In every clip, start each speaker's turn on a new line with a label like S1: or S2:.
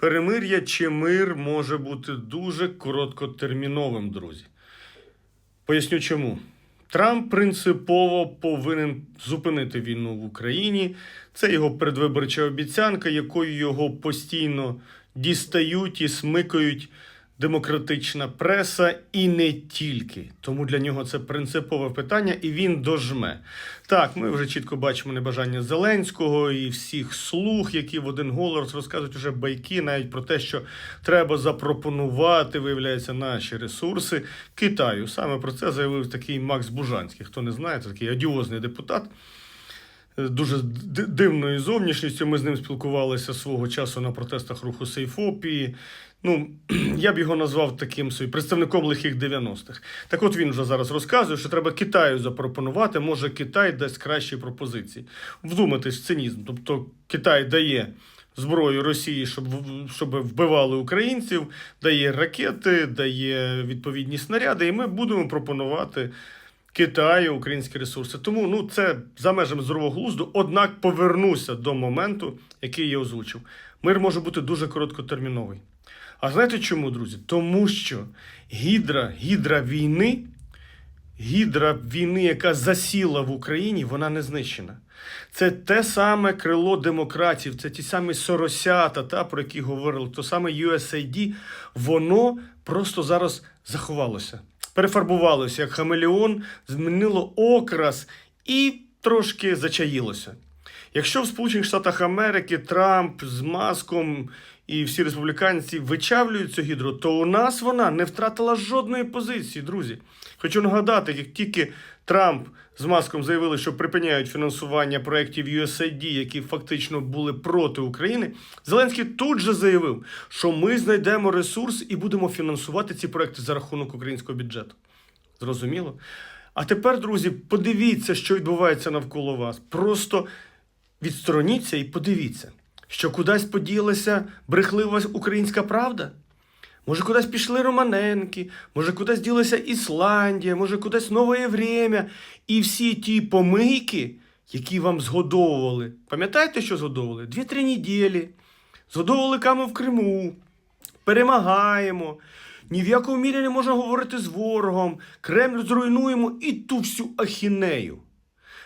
S1: Перемир'я чи мир може бути дуже короткотерміновим, друзі. Поясню чому. Трамп принципово повинен зупинити війну в Україні. Це його передвиборча обіцянка, якою його постійно дістають і смикають демократична преса, і не тільки. Тому для нього це принципове питання, і він дожме. Так, ми вже чітко бачимо небажання Зеленського і всіх слуг, які в один голос розказують уже байки, навіть про те, що треба запропонувати, виявляється, наші ресурси Китаю. Саме про це заявив такий Макс Бужанський. Хто не знає, це такий одіозний депутат дуже дивною зовнішністю. Ми з ним спілкувалися свого часу на протестах руху Сейфопії. Ну, я б його назвав таким собі представником лихих 90-х. Так от він вже зараз розказує, що треба Китаю запропонувати. Може, Китай дасть кращі пропозиції. Вдумайтесь в цинізм. Тобто Китай дає зброю Росії, щоб, щоб вбивали українців, дає ракети, дає відповідні снаряди, і ми будемо пропонувати Китаю українські ресурси. Тому ну, це за межами здорового глузду. Однак повернуся до моменту, який я озвучив. Мир може бути дуже короткотерміновий. А знаєте чому, друзі? Тому що гідра, гідра війни, гідра війни, яка засіла в Україні, вона не знищена. Це те саме крило демократів, це ті самі соросята, та, про які говорили, то саме USAID, воно просто зараз заховалося, перефарбувалося як хамелеон, змінило окрас і трошки зачаїлося. Якщо в Сполучених Штатах Америки Трамп з маском і всі республіканці вичавлюють цю гідру, то у нас вона не втратила жодної позиції, друзі. Хочу нагадати, як тільки Трамп з маском заявили, що припиняють фінансування проєктів USAID, які фактично були проти України, Зеленський тут же заявив, що ми знайдемо ресурс і будемо фінансувати ці проекти за рахунок українського бюджету. Зрозуміло? А тепер, друзі, подивіться, що відбувається навколо вас. Просто відстороніться і подивіться, що кудись поділася брехлива українська правда. Може, кудись пішли Романенки, може, кудись ділася Ісландія, може, кудись нове время. І всі ті помийки, які вам згодовували. Пам'ятаєте, що згодовували? Дві-три неділі. Згодовували каму в Криму. Перемагаємо. Ні в якому мірі не можна говорити з ворогом. Кремль зруйнуємо і ту всю ахінею.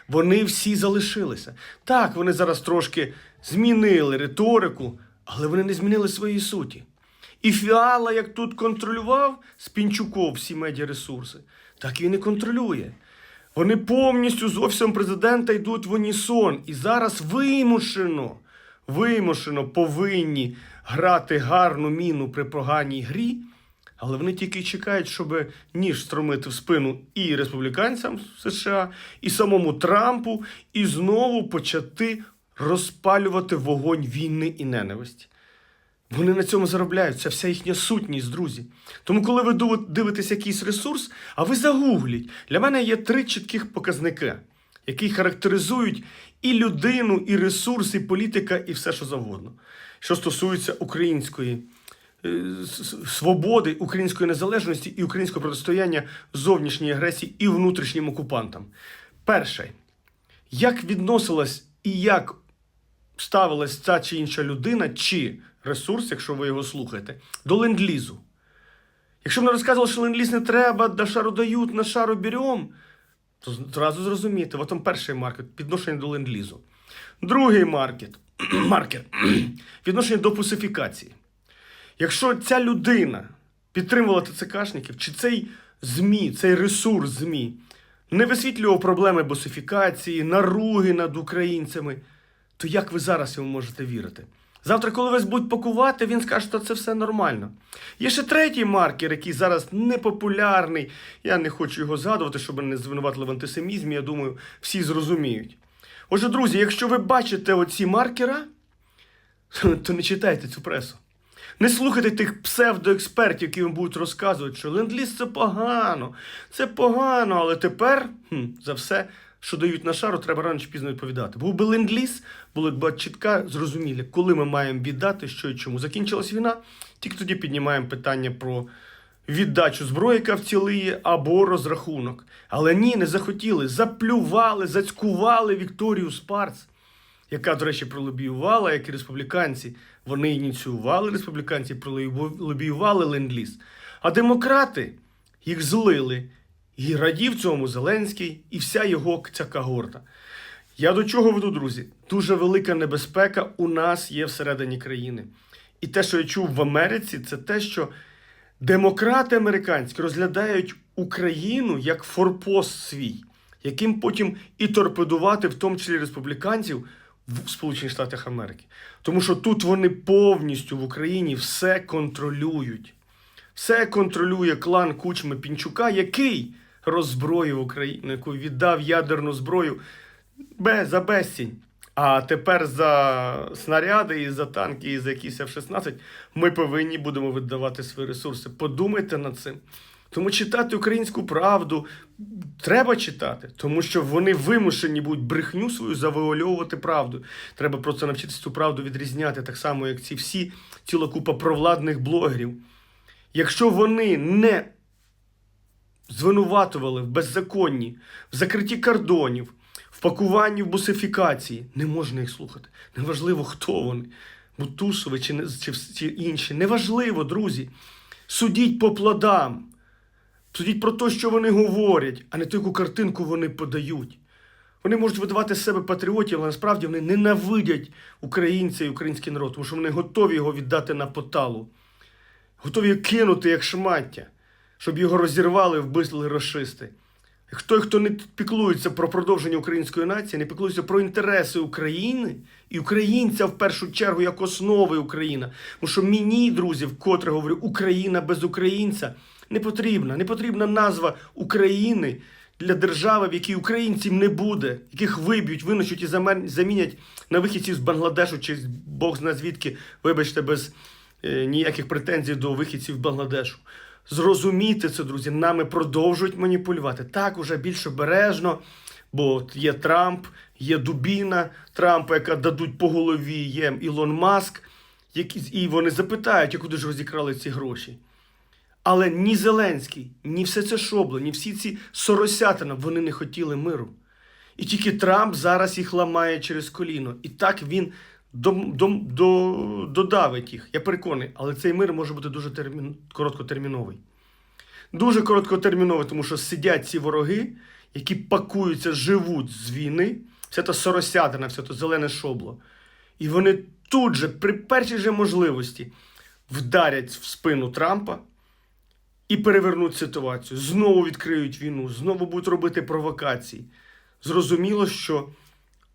S1: Вони всі залишилися. Так, вони зараз трошки змінили риторику, але вони не змінили своєї суті. І Фіала, як тут контролював з Пінчуков всі медіаресурси, так і не контролює. Вони повністю з офісом президента йдуть в унісон. І зараз вимушено, вимушено повинні грати гарну міну при поганій грі. Але вони тільки чекають, щоб ніж стромити в спину і республіканцям США, і самому Трампу, і знову почати розпалювати вогонь війни і ненависті. Вони на цьому заробляють, це вся їхня сутність, друзі. Тому, коли ви дивитесь якийсь ресурс, а ви загугліть. Для мене є три чітких показники, які характеризують і людину, і ресурс, і політика, і все, що завгодно. Що стосується української е, свободи, української незалежності і українського протистояння зовнішній агресії і внутрішнім окупантам. Перше, як відносилась і як ставилась ця чи інша людина, чи ресурс, якщо ви його слухаєте, до ленд-лізу. Якщо не розказували, що ленд-ліз не треба, на шару дають, на шару берем, то зразу зрозумієте, от там перший маркет відношення до ленд-лізу. Другий маркет, маркет відношення до пусифікації. Якщо ця людина підтримувала ТЦКшників, чи цей ЗМІ, цей ресурс ЗМІ не висвітлював проблеми босифікації, наруги над українцями, то як ви зараз йому можете вірити? Завтра, коли вас будуть пакувати, він скаже, що це все нормально. Є ще третій маркер, який зараз непопулярний. Я не хочу його згадувати, щоб не звинуватили в антисемізмі. Я думаю, всі зрозуміють. Отже, друзі, якщо ви бачите оці маркера, то не читайте цю пресу. Не слухайте тих псевдоекспертів, які вам будуть розказувати, що ленд-ліз це погано, це погано, але тепер хм, за все, що дають на шару, треба рано чи пізно відповідати. Був би ленд-ліз, було б чітка, зрозумілі, коли ми маємо віддати, що і чому. Закінчилась війна, тільки тоді піднімаємо питання про віддачу зброї, яка вцілиє, або розрахунок. Але ні, не захотіли, заплювали, зацькували Вікторію Спарц яка, до речі, пролобіювала, як і республіканці, Вони ініціювали республіканці, пролобіювали ленд-ліз. А демократи їх злили. І радів цьому Зеленський і вся його ця когорта. Я до чого веду, друзі? Дуже велика небезпека у нас є всередині країни. І те, що я чув в Америці, це те, що демократи американські розглядають Україну як форпост свій, яким потім і торпедувати, в тому числі республіканців, в Сполучених Штатах Америки. Тому що тут вони повністю в Україні все контролюють. Все контролює клан Кучми Пінчука, який роззброїв Україну, який віддав ядерну зброю за безцінь. А тепер за снаряди і за танки, і за якісь F-16 ми повинні будемо віддавати свої ресурси. Подумайте над цим. Тому читати українську правду треба читати, тому що вони вимушені будуть брехню свою завуальовувати правду. Треба просто навчитися цю правду відрізняти, так само, як ці всі ціла купа провладних блогерів. Якщо вони не звинуватували в беззаконні, в закритті кордонів, в пакуванні в бусифікації, не можна їх слухати. Неважливо, хто вони, Бутусови чи, чи, чи інші. Неважливо, друзі. Судіть по плодам. Судіть про те, що вони говорять, а не ту, яку картинку вони подають. Вони можуть видавати з себе патріотів, але насправді вони ненавидять українця і український народ, тому що вони готові його віддати на поталу, готові кинути як шмаття, щоб його розірвали, вбили расисти. Той, хто не піклується про продовження української нації, не піклується про інтереси України і українця в першу чергу як основи Україна. Тому що мені, друзі, вкотре говорю, Україна без українця не потрібна. Не потрібна назва України для держави, в якій українців не буде, яких виб'ють, виночуть і замінять на вихідців з Бангладешу чи Бог зна звідки, вибачте, без ніяких претензій до вихідців Бангладешу. Зрозумійте це, друзі, нами продовжують маніпулювати. Так, уже більш обережно, бо є Трамп, є Дубіна Трампа, яка дадуть по голові, є Ілон Маск, які, і вони запитають, куди ж розікрали ці гроші. Але ні Зеленський, ні все це шобло, ні всі ці соросятина, вони не хотіли миру. І тільки Трамп зараз їх ламає через коліно. І так він додавить їх. Я переконаний, але цей мир може бути дуже термін, короткотерміновий. Дуже короткотерміновий, тому що сидять ці вороги, які пакуються, живуть з війни, вся та соросятина, все то зелене шобло. І вони тут же, при першій же можливості, вдарять в спину Трампа і перевернуть ситуацію. Знову відкриють війну, знову будуть робити провокації. Зрозуміло, що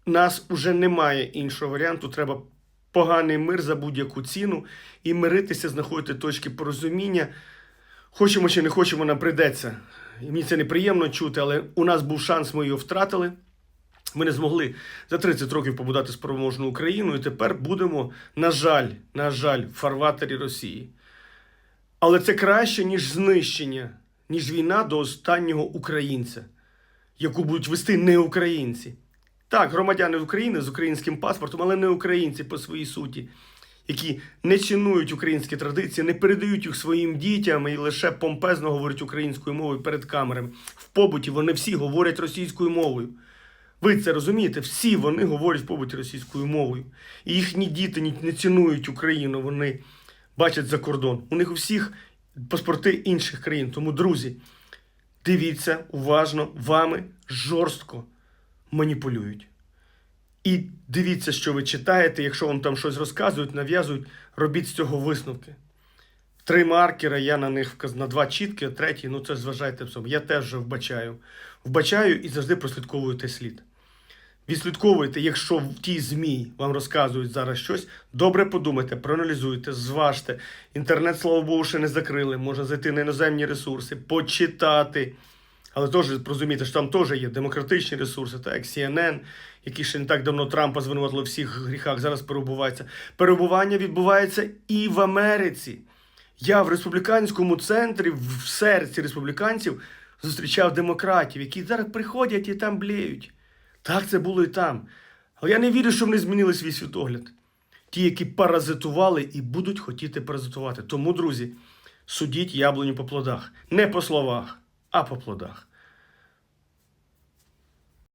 S1: нас уже немає іншого варіанту. Треба поганий мир за будь-яку ціну і миритися, знаходити точки порозуміння. Хочемо чи не хочемо, нам прийдеться. І мені це неприємно чути, але у нас був шанс, ми його втратили. Ми не змогли за 30 років побудувати спроможну Україну, і тепер будемо, на жаль, на жаль, в фарватері Росії. Але це краще, ніж знищення, ніж війна до останнього українця, яку будуть вести не українці. Так, громадяни України з українським паспортом, але не українці по своїй суті, які не цінують українські традиції, не передають їх своїм дітям і лише помпезно говорять українською мовою перед камерами. В побуті вони всі говорять російською мовою. Ви це розумієте? Всі вони говорять в побуті російською мовою. І їхні діти не цінують Україну, вони бачать за кордон. У них у всіх паспорти інших країн. Тому, друзі, дивіться уважно, вами жорстко маніпулюють. І дивіться, що ви читаєте, якщо вам там щось розказують, нав'язують, робіть з цього висновки. Три маркера, я на них на два чітки, а третій, ну це зважайте собі. Я теж вже вбачаю. Вбачаю і завжди прослідковую той слід. Відслідковуйте, якщо в тій ЗМІ вам розказують зараз щось, добре подумайте, проаналізуйте, зважте. Інтернет, слава Богу, ще не закрили. Можна зайти на іноземні ресурси, почитати. Але теж розумієте, що там теж є демократичні ресурси, так як CNN, які ще не так давно Трампа звинуватили в всіх гріхах, зараз перебувається. Перебування відбувається і в Америці. Я в республіканському центрі, в серці республіканців, зустрічав демократів, які зараз приходять і там бліють. Так це було і там. Але я не вірю, що вони змінили свій світогляд. Ті, які паразитували і будуть хотіти паразитувати. Тому, друзі, судіть яблуню по плодах. Не по словах, а по плодах.